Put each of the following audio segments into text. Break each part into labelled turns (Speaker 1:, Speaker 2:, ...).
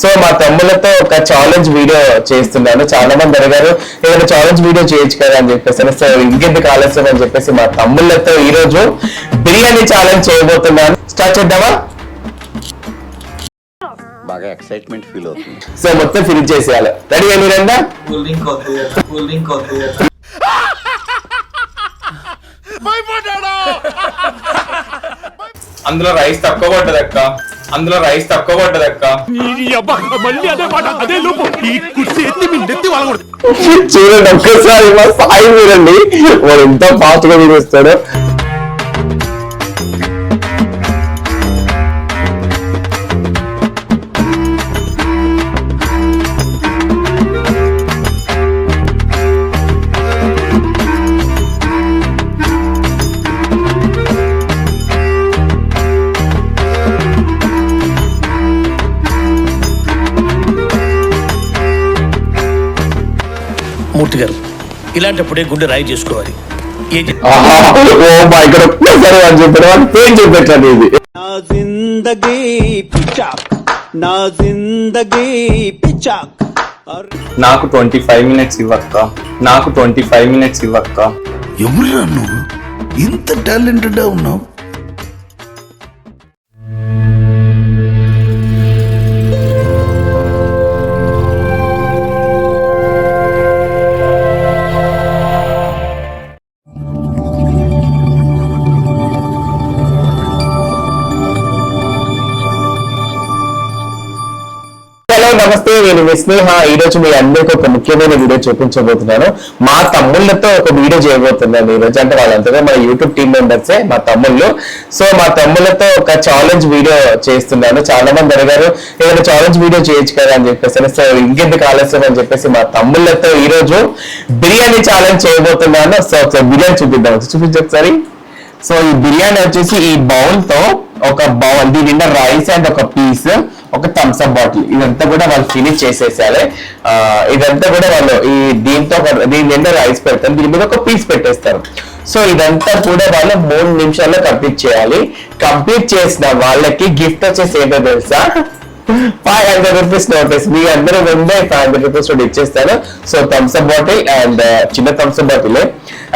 Speaker 1: So మా తమ్ములతో ఒక challenge video చేస్తున్నాను. చాలా మంది అడిగారు ఏదైనా ఛాలెంజ్ వీడియో చేయొచ్చు కదా అని చెప్పేసి. సో ఇంకెందుకు ఆలస్యం అని చెప్పేసి మా తమ్ముళ్ళతో ఈ రోజు బిర్యానీ ఛాలెంజ్ చేయబోతున్నాను. స్టార్ట్ చేద్దామా?
Speaker 2: బాగా ఎక్సైట్మెంట్ ఫీల్ అవుతుంది.
Speaker 1: సో మొత్తం ఫినిష్ చేసేయాలి. రెడీ అని రండా
Speaker 3: అందులో రైస్ తక్కువ పడ్డది అక్క అందులో రైస్ తక్కువ పడ్డది అక్క.
Speaker 1: చూడండి ఒక్కసారి మా సాయి చూడండి. వాడు ఎంత
Speaker 4: ఫాస్ట్గా ఇలాంటప్పుడే గుండె రాయి చేసుకోవాలి. ఏం
Speaker 1: ఇది?
Speaker 5: నా జిందగీ పిచాక్ నా జిందగీ పిచాక్
Speaker 3: నాకు ట్వంటీ ఫైవ్ మినిట్స్ ఇవ్వక్క నాకు ట్వంటీ ఫైవ్ మినిట్స్ ఇవ్వక్క.
Speaker 6: నువ్వు? ఇంత టాలెంటెడ్ ఉన్నావు?
Speaker 1: నమస్తే నేను మీ స్నేహ ఈ రోజు మీ అందరికీ ఒక ముఖ్యమైన వీడియో చూపించబోతున్నాను. మా తమ్ముళ్ళతో ఒక వీడియో చేయబోతున్నాను ఈ రోజు. అంటే వాళ్ళంతగా మా యూట్యూబ్ టీం మెంబర్సే మా తమ్ముళ్ళు. సో మా తమ్ముళ్ళతో ఒక ఛాలెంజ్ వీడియో చేస్తున్నాను. చాలా మంది అడిగారు ఏదైనా ఛాలెంజ్ వీడియో చేయొచ్చు కదా? అని చెప్పేసి సో ఇంకెందుకు ఆలస్యం అని చెప్పేసి మా తమ్ముళ్ళతో ఈ రోజు బిర్యానీ ఛాలెంజ్ చేయబోతున్నాను. సో బిర్యానీ చూపిద్దాం. చూపించి ఒకసారి. సో ఈ బిర్యానీ వచ్చేసి ఈ బౌల్తో ఒక బౌల్ దీని నిండా రైస్ అండ్ ఒక పీస్ ఒక థమ్స్ అప్ బాటిల్ ఇదంతా కూడా వాళ్ళు ఫినిష్ చేసేసారు. ఇదంతా కూడా వాళ్ళు ఈ దీంతో దీని నిండా రైస్ పెడతారు దీని మీద ఒక పీస్ పెట్టేస్తారు. సో ఇదంతా కూడా వాళ్ళు మూడు నిమిషాల్లో కంప్లీట్ చేయాలి. కంప్లీట్ చేసిన వాళ్ళకి గిఫ్ట్ వచ్చేసి ఏంటో తెలుసా? ఫైవ్ హండ్రెడ్ రూపీస్ నోటీస్ మీ అందరూ ముందే ఫైవ్ హండ్రెడ్ రూపీస్ ఇచ్చేస్తారు. So Thums Up bottle and చిన్న Thums Up bottle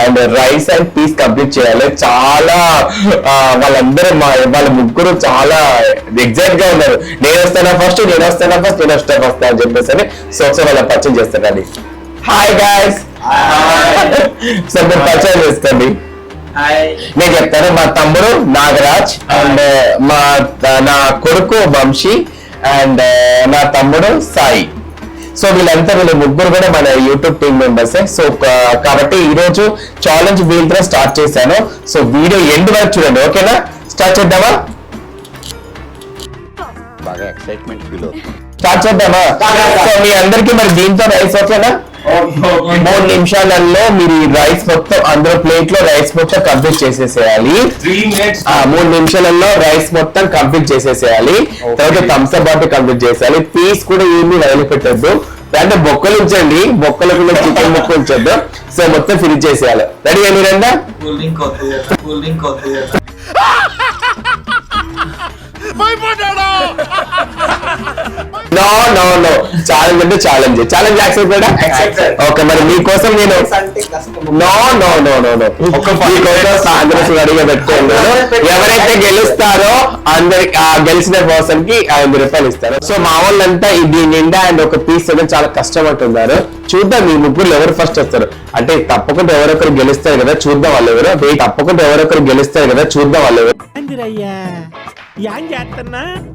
Speaker 1: and rice and piece complete చేయాలి. చాలా వాళ్ళందరూ మా వాళ్ళ ముగ్గురు చాలా ఎగ్జైట్గా ఉన్నారు. నేను వస్తానా ఫస్ట్ నేను వస్తానా ఫస్ట్ నేను వస్తాను ఫస్ట్ అని చెప్పేసి సో ఒకసారి వాళ్ళ పరిచయం చేస్తాను అది హాయ్ గాయస్ సో మీరు పరిచయం చేసుకోండి. నేను చెప్తాను మా తమ్ముడు నాగరాజ్ అండ్ మా నా కొడుకు వంశీ అండ్ నా తమ్ముడు సాయి. సో వీళ్ళంతా వీళ్ళు ముగ్గురు కూడా మన యూట్యూబ్ టీమ్ మెంబర్స్. సో కాబట్టి ఈ రోజు ఛాలెంజ్ వీళ్ళతో స్టార్ట్ చేశాను. సో వీడియో ఎండ్ వరకు చూడండి ఓకేనా? స్టార్ట్ చేద్దామా?
Speaker 2: బాగా ఎక్సైట్మెంట్ ఫీల్ అవుతుంది.
Speaker 1: స్టార్ట్ చేద్దామా? సో మీ అందరికి మరి దీంతో రైస్ ఓకేనా? మూడు నిమిషాలలో మీరు రైస్ మొత్తం అందులో ప్లేట్లో రైస్ మొత్తం కంప్లీట్ చేసేసేయాలి. మూడు నిమిషాలలో రైస్ మొత్తం కంప్లీట్ చేసేసేయాలి. తర్వాత థమ్స్ అప్ బాటిల్ కంప్లీట్ చేసేయాలి. పీస్ కూడా ఏమీ వదిలి పెట్టద్దు అంటే బొక్కలు ఉంచండి. బొక్కలు కూడా చికెన్ ముక్క ఉంచొద్దు. సో మొత్తం ఫినిష్ చేసేయాలి. రెడీ అండి రండా
Speaker 7: cool drink cool drink
Speaker 1: no no no challenge అంటే ఛాలెంజ్ ఛాలెంజ్ యాక్సెప్ట్ ఓకే మరి మీకోసం నేను no no no no no ఒక మీకోసం సాయంత్రం రెడీగా పెట్టుకోండి. ఎవరైతే గెలుస్తారో అందరికి ఆ గెలిచిన పర్సన్కి ఐదు రూపాయలు ఇస్తారు. సో మా వాళ్ళంతా ఇది నిండా అండ్ ఒక పీస్ అనేది చాలా కష్టపడుతున్నారు. చూద్దాం మీ ముగ్గురు ఎవరు ఫస్ట్ వస్తారు. అంటే తప్పకుండా ఎవరొకరు గెలుస్తారు కదా చూద్దాం వాళ్ళు ఎవరు తప్పకుండా ఎవరొకరు గెలుస్తారు కదా చూద్దాం వాళ్ళు ఎవరు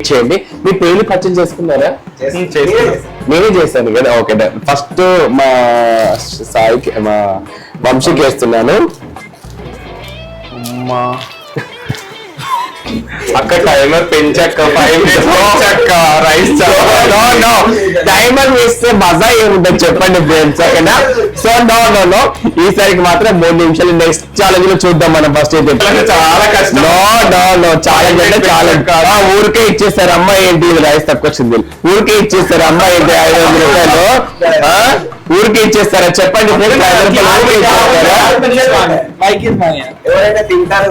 Speaker 1: చేయండి. మీ పేర్లు పరిచయం చేసుకున్నారా? నేనే చేశాను కదా? ఓకే ఫస్ట్ మా సాయికి మా వంశీకి వేస్తున్నాను.
Speaker 3: అక్క టైమర్ పెంచక్క ఫైవ్ మినిట్స్ పెంచక్క రైస్
Speaker 1: టైమర్ వేస్తే మజా ఏముంటుంది చెప్పండి ఫ్రెండ్స్ ఓకేనా? సో నో నో నో ఈసారికి మాత్రం మూడు నిమిషాలు నెక్స్ట్ ఛాలెంజ్లో చూద్దాం మనం ఫస్ట్ అయితే.
Speaker 3: చాలా కష్టం.
Speaker 1: నో నో నో ఛాలెంజ్ అంటే ఛాలెంజ్ కాదు ఊరికే ఇచ్చేస్తారు అమ్మాయి ఏంటి? రైస్ తక్కువ వచ్చింది ఊరికే ఇచ్చేస్తారు అమ్మాయి ఏంటి? ఐదు వందల రూపాయలు? ఊరికే ఇచ్చేస్తారా? చెప్పండి
Speaker 7: ఎవరైతే తింటారో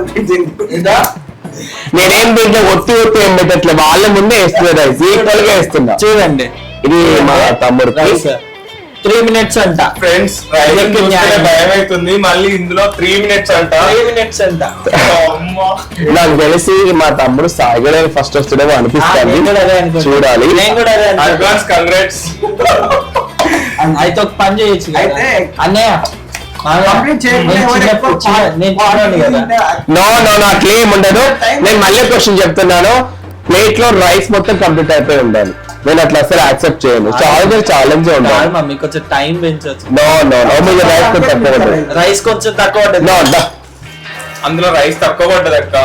Speaker 1: నేనేం దీంట్లో ఒత్తి ఒత్తి ఏం పెట్టట్లే. వాళ్ళ ముందే వేస్తున్నా రైస్ ఈక్వల్గా వేస్తున్నా.
Speaker 8: చూడండి.
Speaker 1: ఇది మా తమ్ముడు.
Speaker 8: త్రీ మినిట్స్ అంట.
Speaker 3: ఫ్రెండ్స్ భయం అవుతుంది మళ్ళీ ఇందులో త్రీ మినిట్స్ అంట.
Speaker 8: త్రీ మినిట్స్ అంట.
Speaker 3: అమ్మా.
Speaker 1: నాకు తెలిసి మా తమ్ముడు సాయిగడే ఫస్ట్ వస్తుండేమో అనిపిస్తుంది. చూడాలి.
Speaker 8: నేను కూడా అదే అనుకుంటున్నా.
Speaker 3: అడ్వాన్స్ కంగ్రాట్స్
Speaker 8: అయితే ఒక పని చేయొచ్చు.
Speaker 7: అయితే
Speaker 8: అన్నయ్య కదా.
Speaker 1: నో నో నో అట్లేం ఉండదు. నేను మళ్ళీ క్వశ్చన్ చెప్తున్నాను. ప్లేట్లో రైస్ మొత్తం కంప్లీట్ అయిపోయి ఉండాలి. నేను అట్లా అసలు యాక్సెప్ట్ చేయను. చాలా ఛాలెంజ్
Speaker 8: కాదు
Speaker 1: ఉండాలి
Speaker 8: మమ్మీ కొంచెం టైం పెంచవచ్చు
Speaker 1: నో నో నో మీరు రైస్ కొంచెం తక్కువ ఉంటుంది
Speaker 8: రైస్ కొంచెం తక్కువ ఉంటుంది
Speaker 1: నో
Speaker 3: అందులో రైస్ తక్కువ పడ్డది అక్క.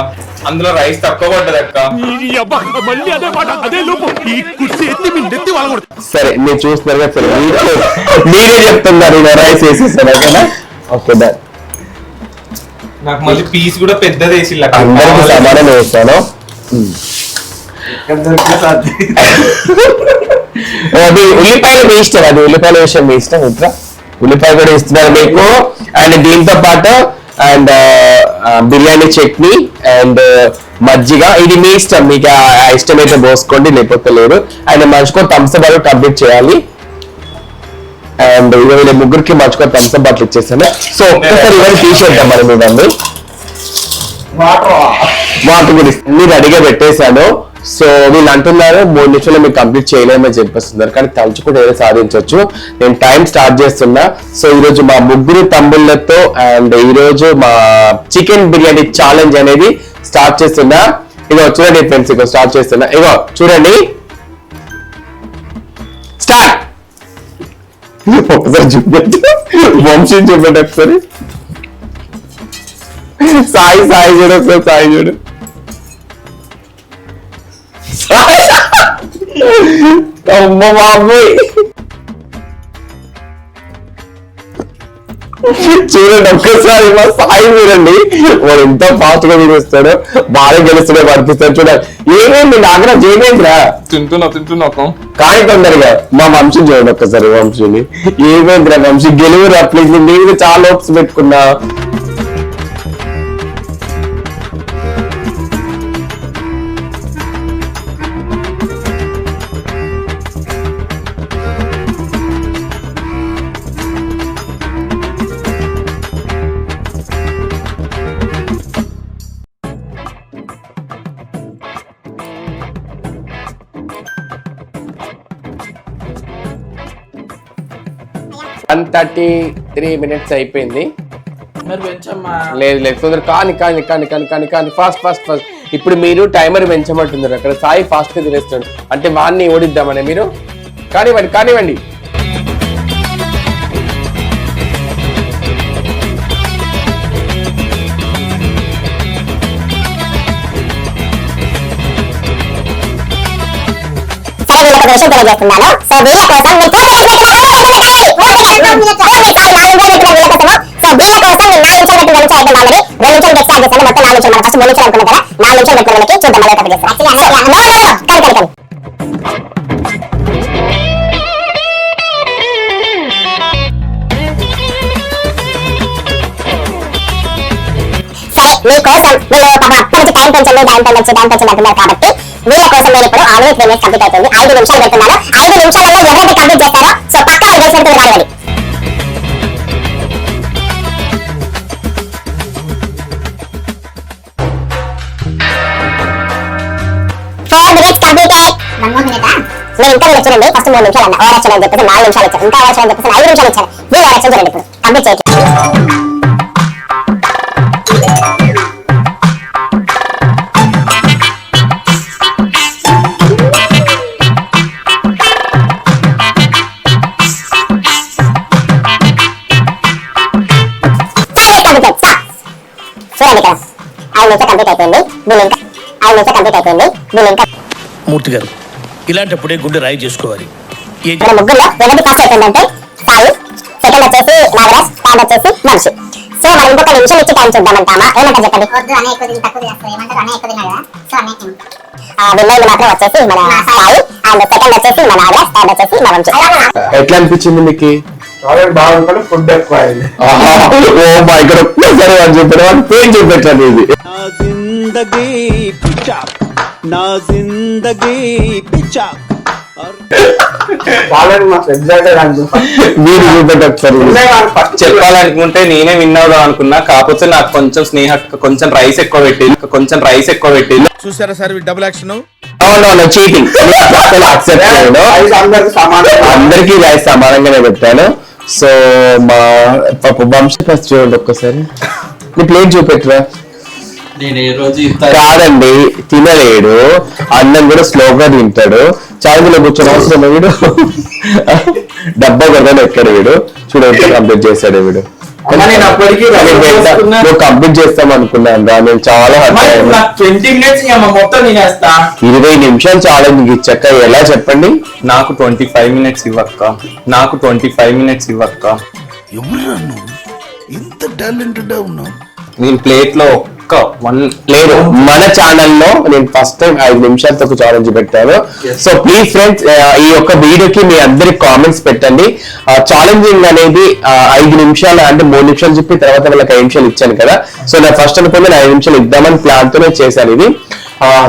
Speaker 3: అందులో రైస్ తక్కువ పడ్డది అక్క.
Speaker 4: ఈ అబ్బా మళ్ళీ అదే మాట అదే లోపు. ఈ కుర్చీ ఎత్తి మీ నెత్తి వాళ్ళ
Speaker 1: సరే మీరు చూస్తున్నారు కదా సరే మీరే చెప్తున్నారు నేను రైస్ వేసేసాను ఓకేనా? Okay done.
Speaker 3: నాకు మళ్ళీ పీస్ కూడా పెద్దది వేసి
Speaker 1: అందరికి సమానం వేస్తాను అది. ఉల్లిపాయలు మీ ఇష్టం అది ఉల్లిపాయల విషయం మీ ఇష్టం ఇట్లా ఉల్లిపాయ కూడా ఇస్తున్నారు మీకు. అండ్ దీంతో పాటు అండ్ బిర్యానీ చట్నీ అండ్ మజ్జిగ. ఇది మీ ఇష్టం మీకు ఆ ఆ ఇష్టం అయితే పోసుకోండి లేకపోతే లేదు. అండ్ మర్చిపో థమ్స్అప్ బాటిల్ కంప్లీట్ చేయాలి. అండ్ వీళ్ళ ముగ్గురికి మర్చిపో థమ్స్అప్ బాటిల్ ఇచ్చేసాను. సో ఒక్కసారి ఇవన్నీ తీసేద్దాం మనం ఇవన్నీ వాటి గురించి అన్ని రెడీగా పెట్టేశాను. సో వీళ్ళు అంటున్నారు మూడు నిమిషాలు మీరు కంప్లీట్ చేయలేమని చెప్పేస్తున్నారు. కానీ తలుచుకుంటే ఏదో సాధించవచ్చు నేను టైం స్టార్ట్ చేస్తున్నా. సో ఈ రోజు మా ముగ్గురు తమ్ముళ్ళతో అండ్ ఈ రోజు మా చికెన్ బిర్యానీ ఛాలెంజ్ అనేది స్టార్ట్ చేస్తున్నా. ఇగో చూడండి ఫ్రెండ్స్ ఇగో స్టార్ట్ చేస్తున్నా. ఇగో చూడండి. స్టార్ట్ ఒకసారి చూపెట్టు వంశీ చూపెట్టు ఒకసారి సాయి సాయి చూడు ఒకసారి సాయి చూడు సాయి అమ్మ బాబోయ్ చూడండి ఒక్కసారి మా సాయి చూడండి వాడు ఎంత ఫాస్ట్గా చూపిస్తాడు బాగా గెలుస్తున్నాడు అనిపిస్తాడు. చూడండి ఏమేమి నాగరాజ్ ఏమేంద్రా?
Speaker 3: తింటున్నా తింటున్నా
Speaker 1: కానీ తొందరగా మా వంశీ చూడండి ఒక్కసారి వంశీని. ఏమేంద్రా వంశీ గెలువురా ప్లీజ్ నేను చాలా హోప్స్ పెట్టుకున్నా. థర్టీ త్రీ మినిట్స్ అయిపోయింది. లేదు లేదు తొందర కాని కాని కాని కాని కాని కాని ఫాస్ట్ ఫాస్ట్ ఫాస్ట్ ఇప్పుడు మీరు టైమర్ పెంచమంటున్నారు అక్కడ. సాయి ఫాస్ట్గా తినేస్తాడు. అంటే వాడిని ఓడిద్దామని మీరు? కానివ్వండి కానివ్వండి.
Speaker 9: ఒక విషయం తెలియజేస్తున్నాను. సో వీళ్ళ కోసం మీరు సో వీళ్ళ కోసం నేను నాలుగు నిమిషాలు పెట్టి నిమిషాలు అయితే మామూలు రెండు నిమిషాలు ఎక్స్ట్రా చేస్తాను మొత్తం నాలుగు నిమిషాలు మనం ఫస్ట్ మూడు నిమిషాలు అనుకున్నాం కదా నాలుగు నిమిషాలు పెట్టుకున్న వాళ్ళకి చూద్దాం మళ్ళీ ఒకటి చేస్తాం. కానీ కానీ కానీ సరే మీకోసం వీళ్ళు పాప అప్పటి నుంచి టైం పెంచండి. టైం పెంచండి టైం పెంచండి అంటున్నారు కాబట్టి వీళ్ళ కోసం నేను ఇప్పుడు ఆల్రెడీ త్రీ మినిట్స్ కంప్లీట్ అవుతుంది. ఐదు నిమిషాలు పెడుతున్నాను. ఐదు నిమిషాలలో ఎవరైతే కంప్లీట్ చేస్తారో సో పక్క మోర్ మినిటా మీరు ఇంకా మీరు చూడండి. ఫస్ట్ మూడు నిమిషాలు అన్న. ఓవర్ అని చెప్పేసి నాలుగు నిమిషాలు ఇంకా ఓవర్ అని చెప్పేసి ఐదు నిమిషాలు ఇచ్చారు. మీరు చూడండి ఇప్పుడు. కంప్లీట్ చేయట్లేదు. కంప్లీట్ అయిపోయింది. ఐదు కంప్లీట్ అయిపోయింది.
Speaker 6: మూర్తి గారు ఇలాంటప్పుడే గుండె రాయి చేసుకోవాలి. ఏం
Speaker 9: మన ముగ్గురులో ఎవరి ఫస్ట్ అయిపోయిందంటే సాయి సెకండ్ వచ్చేసి నాగరాజ్ థర్డ్ వచ్చేసి వంశీ సో మనం ఇంకొక నిమిషం ఇచ్చి టైం చూద్దామంటామా? ఏమంటారు చెప్పండి? విన్నైంది మాత్రం వచ్చేసి మన సాయి. అండ్ సెకండ్ వచ్చేసి మన నాగరాజ్ థర్డ్ వచ్చేసి మన వంశీ
Speaker 1: ఎట్లా అనిపించింది మీకు?
Speaker 8: బాగుంటుంది ఫుడ్ ఎక్కువ
Speaker 1: అని చెప్పిన వాళ్ళు పేరు ఇది.
Speaker 5: నా
Speaker 1: మీరు
Speaker 3: చెప్పాలనుకుంటే నేనే విన్ అవుదాం అనుకున్నా కాకపోతే నాకు కొంచెం స్నేహ కొంచెం రైస్ ఎక్కువ పెట్టి కొంచెం రైస్ ఎక్కువ పెట్టి
Speaker 4: చూసారా సార్ డబుల్ యాక్షన్
Speaker 1: అవునవును చీటింగ్
Speaker 8: అందరికి
Speaker 1: సమానంగానే పెట్టాను. సో మా పాప వంశ ఫస్ట్ చూడండి ఒక్కసారి. నీ ప్లేట్ చూపెట్టురా? కాదండి తినలేడు. అన్నం కూడా స్లోగా తింటాడు. చావులో కూర్చొని అవసరం వీడు? డబ్బా కొడతాను ఎక్కడ వీడు? చూడు ఎంత కంప్లీట్ చేశాడు వీడు. కంప్లీట్ చేస్తాం అనుకున్నాను రా. నేను చాలా ఇరవై నిమిషాలు ఛాలెంజ్ ఇచ్చాక ఎలా చెప్పండి?
Speaker 3: నాకు ట్వంటీ ఫైవ్ మినిట్స్ ఇవ్వక్క. నాకు ట్వంటీ ఫైవ్ మినిట్స్ ఇవ్వక్క
Speaker 4: నువ్వు? ఇంత టాలెంటెడ్ ఉన్నావు.
Speaker 3: నేను ప్లేట్లో ఒక్క వన్
Speaker 1: లేదు మన ఛానల్లో నేను ఫస్ట్ టైం ఐదు నిమిషాలతో ఒక ఛాలెంజ్ పెట్టాను. సో ప్లీజ్ ఫ్రెండ్స్ ఈ యొక్క వీడియోకి మీ అందరి కామెంట్స్ పెట్టండి. ఛాలెంజింగ్ అనేది ఐదు నిమిషాలు అంటే మూడు నిమిషాలు చెప్పి తర్వాత వాళ్ళకి ఐదు నిమిషాలు ఇచ్చాను కదా. సో నేను ఫస్ట్ అనుకుని నేను ఐదు నిమిషాలు ఇద్దామని ప్లాన్ తోనే చేశాను ఇది.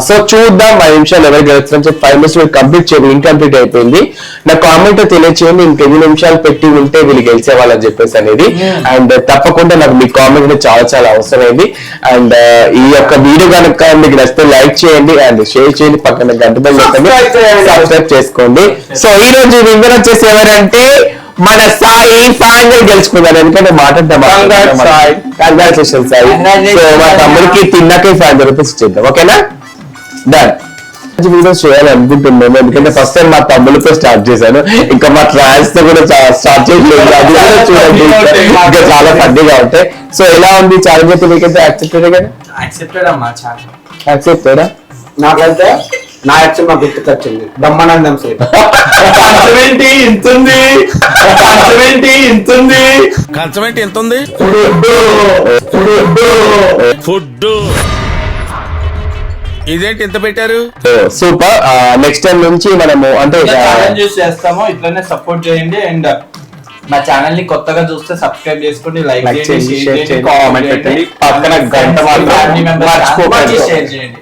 Speaker 1: సో చూద్దాం ఐదు నిమిషాలు ఎవరు గెలుస్తారని చెప్పి ఫైవ్ మినిట్స్ కంప్లీట్ చేయండి ఇన్కంప్లీట్ అయిపోయింది. నా కామెంట్ తెలియచేయండి ఇంకెన్ని నిమిషాలు పెట్టి ఉంటే వీళ్ళు గెలిచే వాళ్ళని చెప్పేసి అనేది. అండ్ తప్పకుండా నాకు మీ కామెంట్ చాలా చాలా అవసరమైంది. అండ్ ఈ యొక్క వీడియో కనుక మీకు నచ్చితే లైక్ చేయండి అండ్ షేర్ చేయండి పక్కన గంట బెల్. సబ్స్క్రైబ్ చేసుకోండి. సో ఈ రోజు విన్నర్ వచ్చేసి ఎవరంటే మన సాయి ఫైనల్ గెలుచుకున్నారు. ఎందుకంటే మాట్లాడతాం. కంగ్రాచులేషన్ సాయి. సో మా తమ్ముడికి తిన్నాకే ఫైవ్ హండ్రెడ్ రూపీస్ ఇచ్చేద్దాం ఓకేనా? డన్ వీడియోస్ చేయాలి అనుకుంటున్నాను. ఎందుకంటే ఫస్ట్ టైం మా తమ్ముడితో స్టార్ట్ చేశాను. ఇంకా మా ట్రాన్స్తో కూడా స్టార్ట్ చేయలేదు. అది కూడా చూడండి. ఇంకా చాలా ఫన్నీగా ఉంటాయి. సో ఎలా ఉంది? ఛాలెంజ్ అయితే మీకైతే యాక్సెప్టెడ్ కదా?
Speaker 8: యాక్సెప్టెడ్ అమ్మా చాలా.
Speaker 1: యాక్సెప్టెడా
Speaker 8: నాకైతే నా యాక్షన్ నాకు గుర్తుకొచ్చింది. బ్రహ్మానందం సేపు ఏంటి ఇంతుంది. ఏంటి ఇంతుంది.
Speaker 4: కంచం ఏంటి ఎంత ఉంది ఫుడ్ ఇదేంటి ఎంత పెట్టారు?
Speaker 1: సూపర్ నెక్స్ట్ టైం నుంచి మనము అంటే
Speaker 8: ఛాలెంజెస్ చేస్తాము. ఇట్లనే సపోర్ట్ చేయండి. అండ్ మా ఛానల్ని కొత్తగా చూస్తే సబ్స్క్రైబ్ చేసుకోండి లైక్ చేయండి షేర్ చేయండి కామెంట్ పెట్టండి.
Speaker 1: పక్కన గంట మర్చిపోకండి.
Speaker 8: షేర్ చేయండి.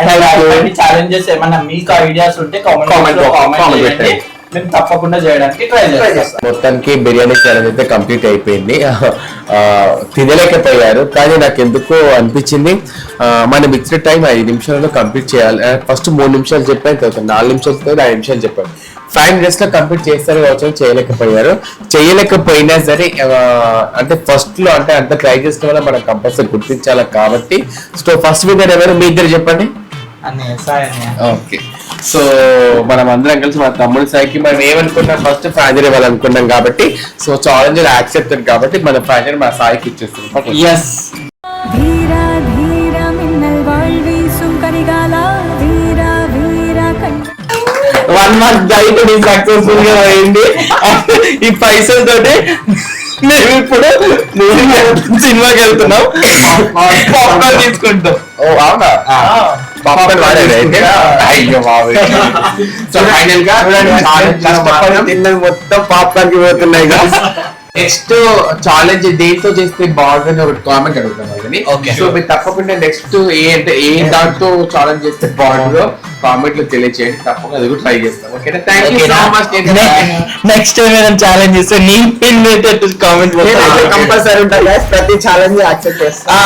Speaker 8: అండ్ ఛాలెంజెస్ ఏమన్నా మీకు ఐడియాస్ ఉంటే కామెంట్ కామెంట్ చేయండి.
Speaker 1: పెట్టండి.
Speaker 8: మేము తప్పకుండా చేయడానికి ట్రై చేస్తాం.
Speaker 1: మొత్తానికి బిర్యానీ ఛాలెంజ్ అయితే కంప్లీట్ అయిపోయింది. తినలేకపోయారు కానీ నాకు ఎందుకో అనిపించింది మన మిక్స్డ్ టైం ఐదు నిమిషాలలో కంప్లీట్ చేయాలి. ఫస్ట్ మూడు నిమిషాలు చెప్పాను తర్వాత నాలుగు నిమిషాలు తర్వాత ఐదు నిమిషాలు చెప్పాను. ఫైవ్ మినిట్స్లో కంప్లీట్ చేస్తారు కావచ్చు చేయలేకపోయారు. చేయలేకపోయినా సరే అంటే ఫస్ట్లో అంటే అంత ట్రై చేసిన వల్ల మనం కంపల్సరీ గుర్తించాలి కాబట్టి. సో ఫస్ట్ విన్నర్ ఎవరు? మీ ఇద్దరు చెప్పండి. ఓకే. సో మనం అందరం కలిసి మన తమ్ముడు సాయికి మనం ఏమనుకున్నాం? ఫస్ట్ ఫ్రాజర్ ఇవ్వాలనుకున్నాం కాబట్టి సో ఛాలెంజ్ యాక్సెప్టెడ్ కాబట్టి మన ఫ్రాజర్ మా సాయికి ఇచ్చేస్తున్నాం.
Speaker 10: ఎస్
Speaker 1: వన్ మంత్ డైట్ నీ సక్సెస్ఫుల్గా అయింది. ఈ పైసల్ తోటి మేము ఇప్పుడు సినిమాకి వెళ్తున్నాం. తీసుకుంటాం. ఓ అవునా? పాప్కార్న్ వాడారు అయితే. అయ్యో బాబు సో ఫైనల్గా మొత్తం పాప్కార్న్కి పోతున్నాయి నెక్స్ట్ ఛాలెంజ్ దేంతో చేస్తే బాగుంటుంది ఒక కామెంట్ అడుగుతాను
Speaker 8: Okay.
Speaker 1: సో మీరు తప్పకుండా నెక్స్ట్ ఏ అంటే ఏ దాంతో ఛాలెంజ్ చేస్తే బాగుంటుందో కామెంట్లో తెలియచేయండి. తప్పకుండా అది కూడా ట్రై చేస్తాం. ఓకేనా thank you so much
Speaker 8: next time ఏదైనా ఛాలెంజ్ చేస్తే నీ పిన్ కామెంట్
Speaker 1: కంపల్సరీ ఉంటుంది ప్రతి ఛాలెంజ్ యాక్సెప్ట్ చేస్తా.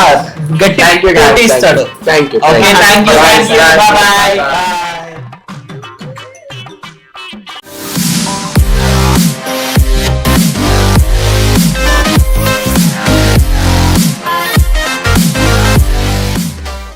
Speaker 8: గట్టి
Speaker 1: థ్యాంక్ యూ
Speaker 8: ఇస్తాడు
Speaker 1: thank you
Speaker 8: okay thank you